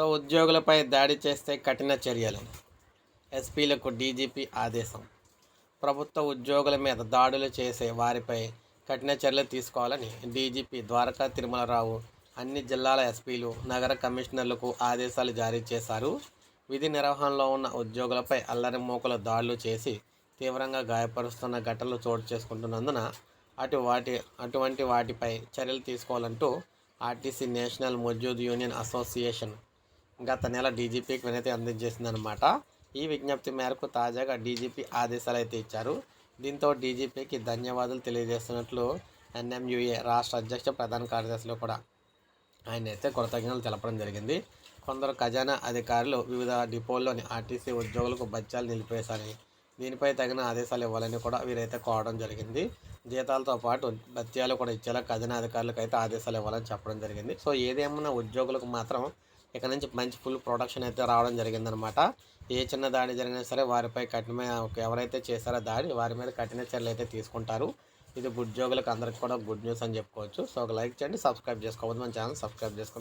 So ఉద్యోగులపై దాడి చేస్తే కఠిన చర్యలు. ఎస్పీలకు డీజీపీ ఆదేశం. ప్రభుత్వ ఉద్యోగుల మీద దాడులు చేసే వారిపై కఠిన చర్యలు తీసుకోవాలని డీజీపీ ద్వారకా తిరుమలరావు అన్ని జిల్లాల ఎస్పీలు నగర కమిషనర్లకు ఆదేశాలు జారీ చేశారు. విధి నిర్వహణలో ఉన్న ఉద్యోగులపై అల్లరి మూకలు దాడులు చేసి తీవ్రంగా గాయపరుస్తున్న ఘటనలు చోటు చేసుకుంటున్నందున అటు వాటి అటువంటి వాటిపై చర్యలు తీసుకోవాలంటూ RTC national Mazdoor union association గత నెల డీజీపీకి వినతి అందించేసిందనమాట ఈ విజ్ఞప్తి మేరకు తాజాగా డీజీపీ ఆదేశాలు అయితే ఇచ్చారు. దీంతో డీజీపీకి ధన్యవాదాలు తెలియజేస్తున్నట్లు ఎన్ఎంయుఏ రాష్ట్ర అధ్యక్ష ప్రధాన కార్యదర్శిలో కూడా ఆయన అయితే కృతజ్ఞతలు తెలపడం జరిగింది. కొందరు ఖజానా అధికారులు వివిధ డిపోల్లోని ఆర్టీసీ ఉద్యోగులకు బత్యాలు నిలిపేశారని దీనిపై తగిన ఆదేశాలు ఇవ్వాలని కూడా వీరైతే కోరడం జరిగింది. జీతాలతో పాటు బత్యాలు కూడా ఇచ్చేలా ఖజానా అధికారులకు అయితే ఆదేశాలు ఇవ్వాలని చెప్పడం జరిగింది. సో ఏదేమన్నా ఉద్యోగులకు మాత్రం ఇక నుంచి మంచి ఫుల్ ప్రొడక్షన్ అయితే రావడం జరిగిందనమాట. ఏ చిన్న దాడి జరిగినా సరే వారిపై కఠినమైన ఎవరైతే చేశారో దాడి వారి మీద కఠిన చర్యలు అయితే తీసుకుంటారు. ఇది ఉద్యోగులకు అందరికి కూడా గుడ్ న్యూస్ అని చెప్పుకోవచ్చు. సో ఒక లైక్ చేయండి సబ్స్క్రైబ్ చేసుకోవద్దు. మన ఛానల్ సబ్స్క్రైబ్ చేసుకోండి.